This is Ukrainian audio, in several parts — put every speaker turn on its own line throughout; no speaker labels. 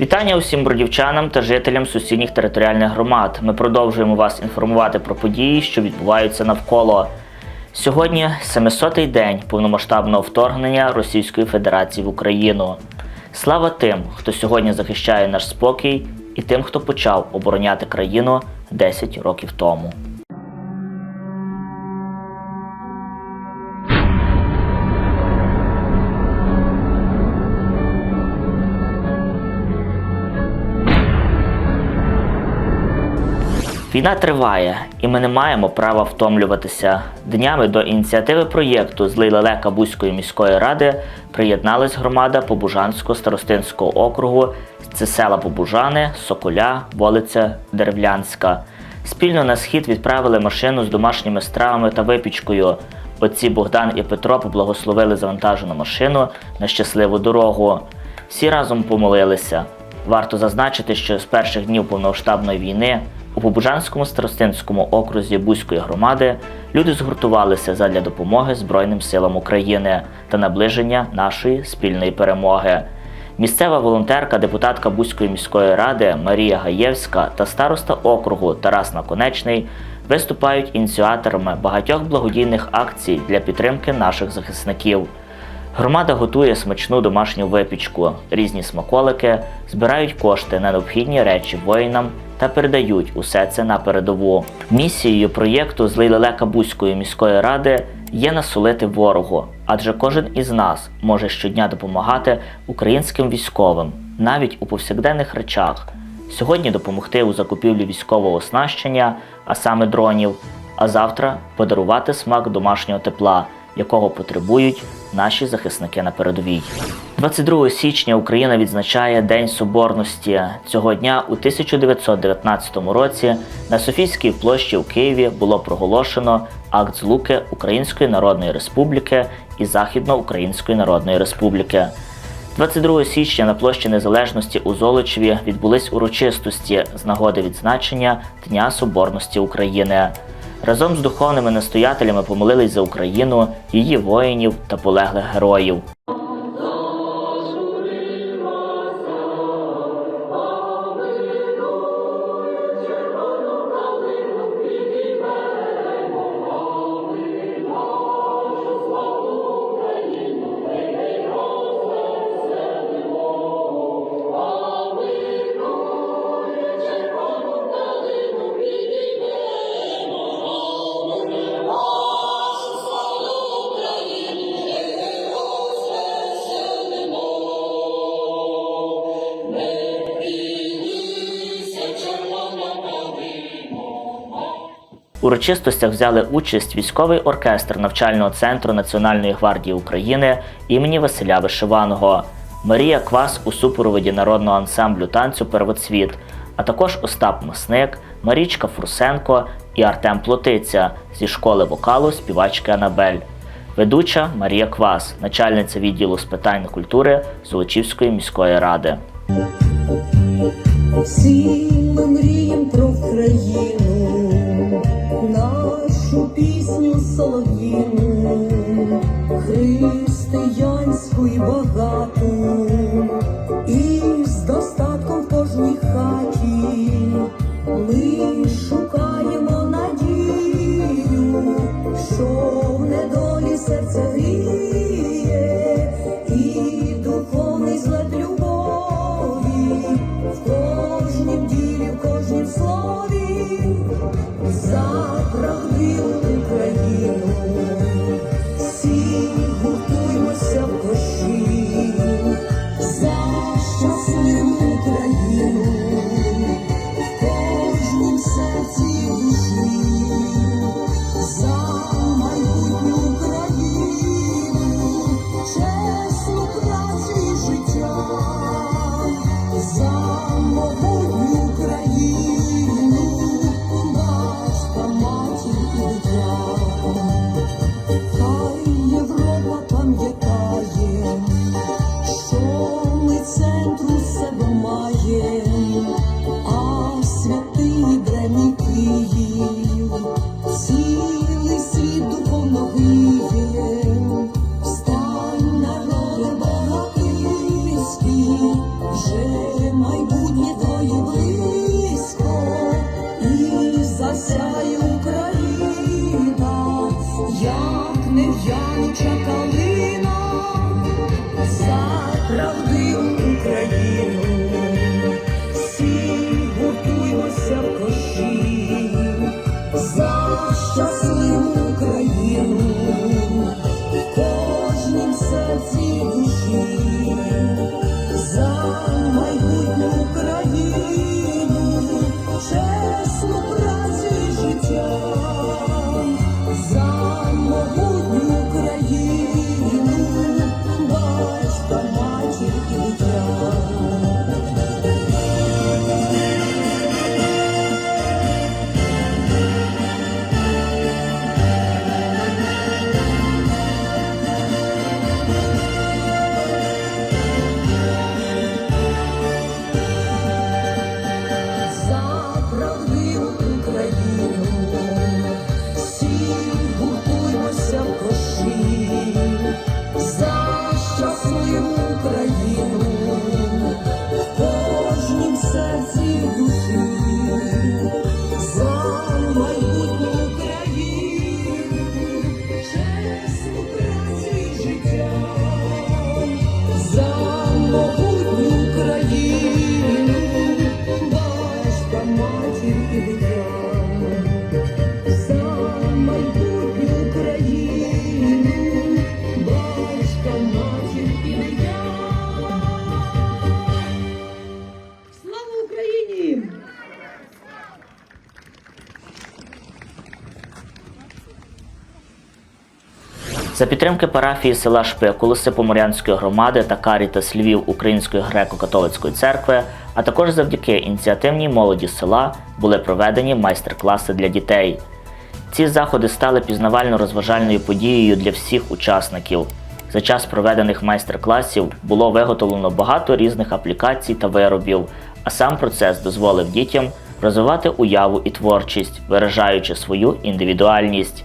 Вітання усім бродівчанам та жителям сусідніх територіальних громад. Ми продовжуємо вас інформувати про події, що відбуваються навколо. Сьогодні 700-й день повномасштабного вторгнення Російської Федерації в Україну. Слава тим, хто сьогодні захищає наш спокій, і тим, хто почав обороняти країну 10 років тому. Війна триває, і ми не маємо права втомлюватися. Днями до ініціативи проєкту з лелека Бузької міської ради приєдналась громада Побужанського старостинського округу. Це села Побужани, Соколя, Волиця, Деревлянська. Спільно на схід відправили машину з домашніми стравами та випічкою. Отці Богдан і Петро поблагословили завантажену машину на щасливу дорогу. Всі разом помолилися. Варто зазначити, що з перших днів повномасштабної війни у Побужанському старостинському окрузі Бузької громади люди згуртувалися задля допомоги Збройним силам України та наближення нашої спільної перемоги. Місцева волонтерка, депутатка Бузької міської ради Марія Гаєвська та староста округу Тарас Наконечний виступають ініціаторами багатьох благодійних акцій для підтримки наших захисників. Громада готує смачну домашню випічку, різні смаколики, збирають кошти на необхідні речі воїнам та передають усе це на передову. Місією проєкту з лелека Бузької міської ради є насолити ворогу, адже кожен із нас може щодня допомагати українським військовим, навіть у повсякденних речах. Сьогодні допомогти у закупівлі військового оснащення, а саме дронів, а завтра подарувати смак домашнього тепла якого потребують наші захисники на передовій. 22 січня Україна відзначає День Соборності. Цього дня у 1919 році на Софійській площі у Києві було проголошено акт злуки Української Народної Республіки і Західноукраїнської Народної Республіки. 22 січня на площі Незалежності у Золочеві відбулись урочистості з нагоди відзначення Дня Соборності України. Разом з духовними настоятелями помолились за Україну, її воїнів та полеглих героїв. Урочистостях взяли участь військовий оркестр навчального центру Національної гвардії України імені Василя Вишиваного, Марія Квас у супроводі народного ансамблю танцю Первоцвіт, а також Остап Масник, Марічка Фурсенко і Артем Плотиця зі школи вокалу співачки Анабель. Ведуча Марія Квас, начальниця відділу з питань культури Золочівської міської ради.
Всі ми мрієм про Україну, нашу пісню солов'їну, християнську і багату,
За підтримки парафії села Шпикулуси Поморянської громади та Карітас Львів Української греко-католицької церкви, а також завдяки ініціативній молоді села були проведені майстер-класи для дітей. Ці заходи стали пізнавально-розважальною подією для всіх учасників. За час проведених майстер-класів було виготовлено багато різних аплікацій та виробів, а сам процес дозволив дітям розвивати уяву і творчість, виражаючи свою індивідуальність.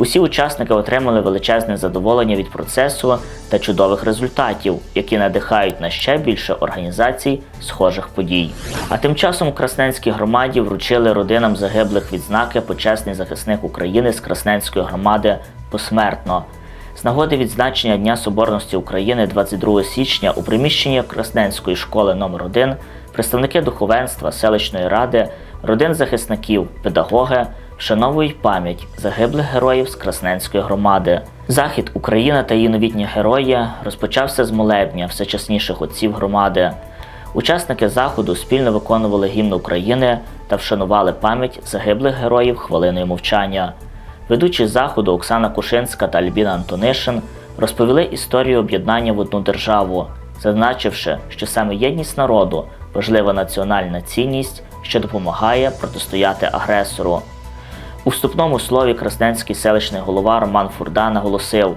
Усі учасники отримали величезне задоволення від процесу та чудових результатів, які надихають на ще більше організацій схожих подій. А тим часом у Красненській громаді вручили родинам загиблих відзнаки почесний захисник України з Красненської громади посмертно. З нагоди відзначення Дня Соборності України 22 січня у приміщенні Красненської школи номер 1 представники духовенства, селищної ради, родин захисників, педагоги вшановують пам'ять загиблих героїв з Красненської громади. Захід Україна та її новітні герої розпочався з молебня всечасніших отців громади. Учасники заходу спільно виконували гімн України та вшанували пам'ять загиблих героїв хвилиною мовчання. Ведучі заходу Оксана Кушинська та Альбіна Антонишин розповіли історію об'єднання в одну державу, зазначивши, що саме єдність народу важлива національна цінність, що допомагає протистояти агресору. У вступному слові Красненський селищний голова Роман Фурда наголосив,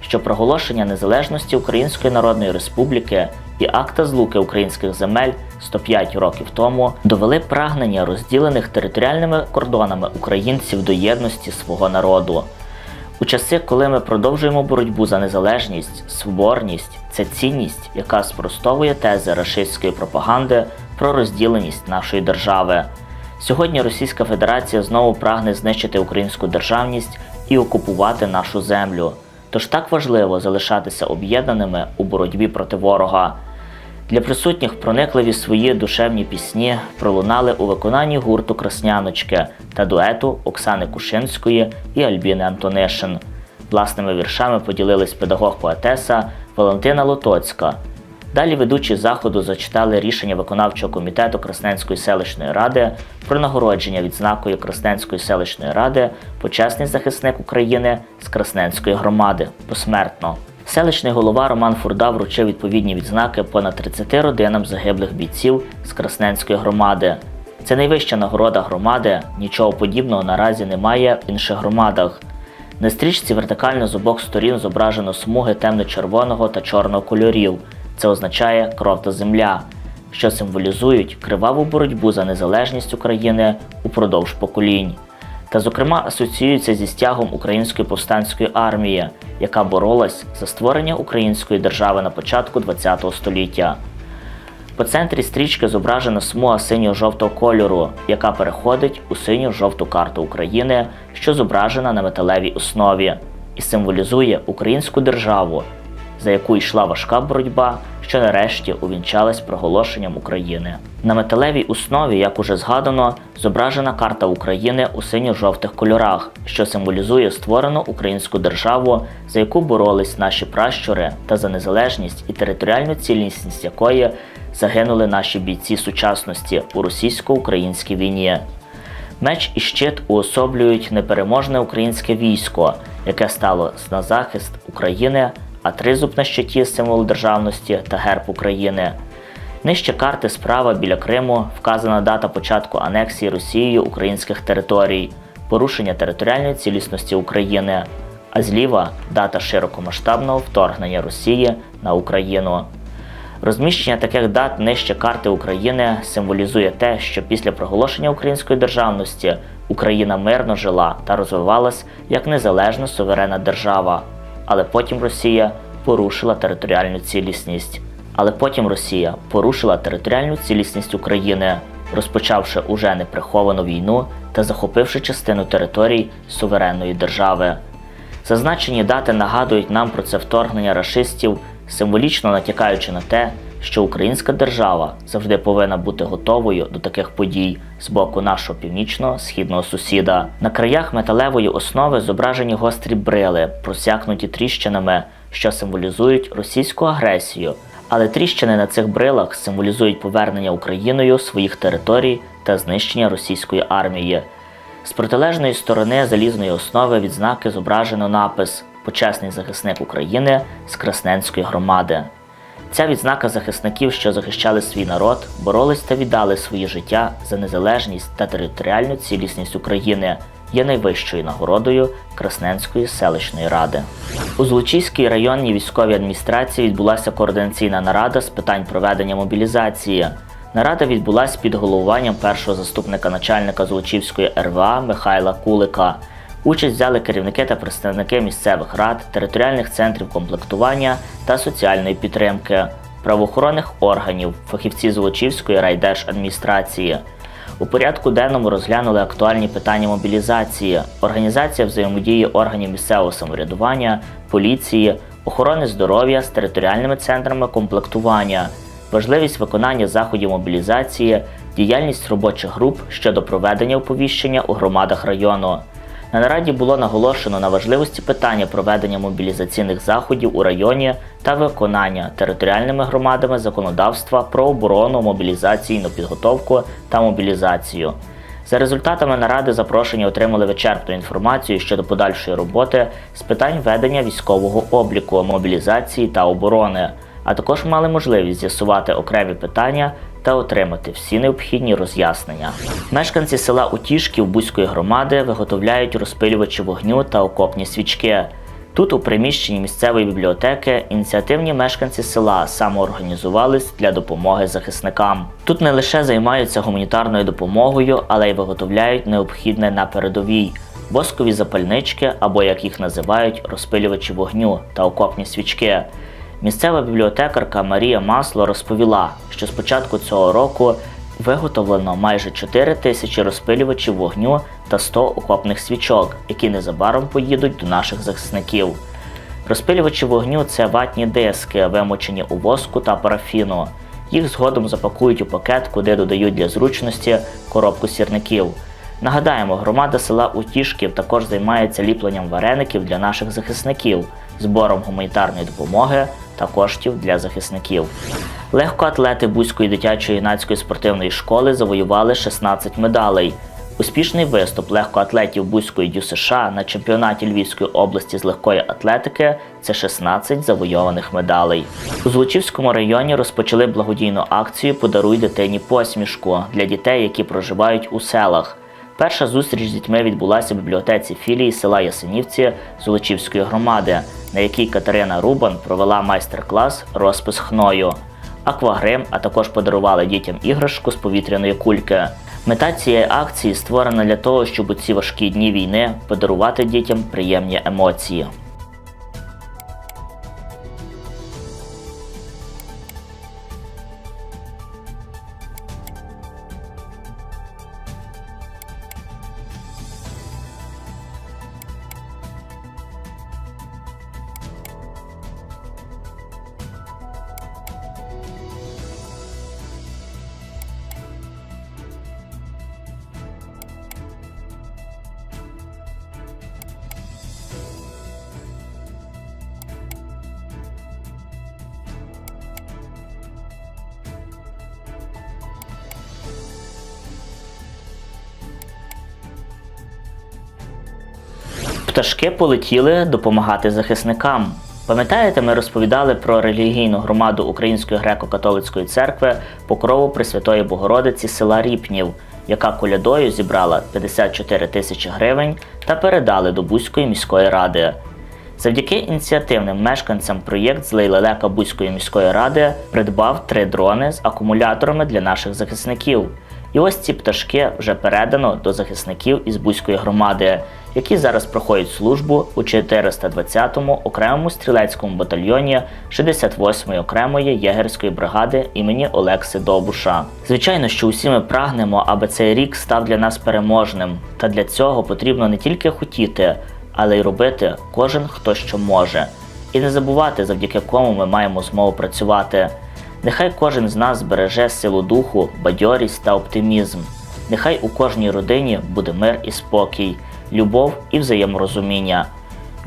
що проголошення незалежності Української Народної Республіки і акта злуки українських земель 105 років тому довели прагнення розділених територіальними кордонами українців до єдності свого народу. У часи, коли ми продовжуємо боротьбу за незалежність, соборність це цінність, яка спростовує тези рашистської пропаганди про розділеність нашої держави. Сьогодні Російська Федерація знову прагне знищити українську державність і окупувати нашу землю. Тож так важливо залишатися об'єднаними у боротьбі проти ворога. Для присутніх проникливі свої душевні пісні пролунали у виконанні гурту Красняночки та дуету Оксани Кушинської і Альбіни Антонишин. Власними віршами поділились педагог-поетеса Валентина Лотоцька. Далі ведучі заходу зачитали рішення виконавчого комітету Красненської селищної ради про нагородження відзнакою Красненської селищної ради почесний захисник України з Красненської громади посмертно. Селищний голова Роман Фурда вручив відповідні відзнаки понад 30 родинам загиблих бійців з Красненської громади. Це найвища нагорода громади, нічого подібного наразі немає в інших громадах. На стрічці вертикально з обох сторін зображено смуги темно-червоного та чорного кольорів. Це означає кров та земля, що символізують криваву боротьбу за незалежність України упродовж поколінь. Та, зокрема, асоціюються зі стягом Української повстанської армії, яка боролась за створення української держави на початку ХХ століття. По центрі стрічки зображена смуга синьо-жовтого кольору, яка переходить у синьо-жовту карту України, що зображена на металевій основі, і символізує українську державу, за яку йшла важка боротьба, що нарешті увінчалась проголошенням України. На металевій основі, як уже згадано, зображена карта України у синьо-жовтих кольорах, що символізує створену українську державу, за яку боролись наші пращури та за незалежність і територіальну цілісність якої загинули наші бійці сучасності у російсько-українській війні. Меч і щит уособлюють непереможне українське військо, яке стало на захист України, а тризуб на щиті символ державності та герб України. Нижче карти справа біля Криму вказана дата початку анексії Росією українських територій, порушення територіальної цілісності України, а зліва дата широкомасштабного вторгнення Росії на Україну. Розміщення таких дат нижче карти України символізує те, що після проголошення української державності Україна мирно жила та розвивалась як незалежна суверенна держава, але потім Росія порушила територіальну цілісність. Але потім Росія порушила територіальну цілісність України, розпочавши уже неприховану війну та захопивши частину територій суверенної держави. Зазначені дати нагадують нам про це вторгнення рашистів, символічно натякаючи на те, що українська держава завжди повинна бути готовою до таких подій з боку нашого північного східного сусіда. На краях металевої основи зображені гострі брили, просякнуті тріщинами, що символізують російську агресію. Але тріщини на цих брилах символізують повернення Україною своїх територій та знищення російської армії. З протилежної сторони залізної основи відзнаки зображено напис почесний захисник України з Красненської громади. Ця відзнака захисників, що захищали свій народ, боролись та віддали свої життя за незалежність та територіальну цілісність України, є найвищою нагородою Красненської селищної ради. У Злочиській районній військовій адміністрації відбулася координаційна нарада з питань проведення мобілізації. Нарада відбулася під головуванням першого заступника начальника Золочівської РВА Михайла Кулика. Участь взяли керівники та представники місцевих рад, територіальних центрів комплектування та соціальної підтримки, правоохоронних органів, фахівці Золочівської райдержадміністрації. У порядку денному розглянули актуальні питання мобілізації, організація взаємодії органів місцевого самоврядування, поліції, охорони здоров'я з територіальними центрами комплектування, важливість виконання заходів мобілізації, діяльність робочих груп щодо проведення оповіщення у громадах району. На нараді було наголошено на важливості питання проведення мобілізаційних заходів у районі та виконання територіальними громадами законодавства про оборону, мобілізаційну підготовку та мобілізацію. За результатами наради запрошені отримали вичерпну інформацію щодо подальшої роботи з питань ведення військового обліку, мобілізації та оборони, а також мали можливість з'ясувати окремі питання та отримати всі необхідні роз'яснення. Мешканці села Утішків Бузької громади виготовляють розпилювачі вогню та окопні свічки. Тут, у приміщенні місцевої бібліотеки, ініціативні мешканці села самоорганізувались для допомоги захисникам. Тут не лише займаються гуманітарною допомогою, але й виготовляють необхідне на передовій воскові запальнички або, як їх називають, розпилювачі вогню та окопні свічки. Місцева бібліотекарка Марія Масло розповіла, що з початку цього року виготовлено майже 4 тисячі розпилювачів вогню та 100 окопних свічок, які незабаром поїдуть до наших захисників. Розпилювачі вогню це ватні диски, вимочені у воску та парафіну. Їх згодом запакують у пакет, куди додають для зручності коробку сірників. Нагадаємо, громада села Утішків також займається ліпленням вареників для наших захисників, збором гуманітарної допомоги та коштів для захисників. Легкоатлети Бузької дитячої юнацької спортивної школи завоювали 16 медалей. Успішний виступ легкоатлетів Бузької ДЮСШ на чемпіонаті Львівської області з легкої атлетики це 16 завойованих медалей. У Злочівському районі розпочали благодійну акцію Подаруй дитині посмішку для дітей, які проживають у селах. Перша зустріч з дітьми відбулася в бібліотеці філії села Ясенівці Золочівської громади, на якій Катерина Рубан провела майстер-клас розпис хною, аквагрим, а також подарували дітям іграшку з повітряної кульки. Мета цієї акції створена для того, щоб у ці важкі дні війни подарувати дітям приємні емоції. Пташки полетіли допомагати захисникам. Пам'ятаєте, ми розповідали про релігійну громаду Української греко-католицької церкви Покрову Пресвятої Богородиці села Ріпнів, яка колядою зібрала 54 тисячі гривень та передали до Бузької міської ради. Завдяки ініціативним мешканцям проєкт з лейлелека Бузької міської ради придбав три дрони з акумуляторами для наших захисників. І ось ці пташки вже передано до захисників із Бузької громади, які зараз проходять службу у 420-му окремому стрілецькому батальйоні 68-ї окремої єгерської бригади імені Олекси Довбуша. Звичайно, що усі ми прагнемо, аби цей рік став для нас переможним. Та для цього потрібно не тільки хотіти, але й робити кожен хто що може. І не забувати, завдяки кому ми маємо змогу працювати. Нехай кожен з нас збереже силу духу, бадьорість та оптимізм. Нехай у кожній родині буде мир і спокій, любов і взаєморозуміння.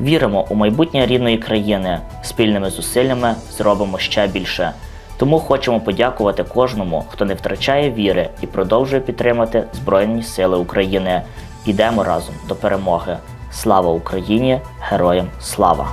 Віримо у майбутнє рідної країни, спільними зусиллями зробимо ще більше. Тому хочемо подякувати кожному, хто не втрачає віри і продовжує підтримати Збройні Сили України. Ідемо разом до перемоги. Слава Україні! Героям слава!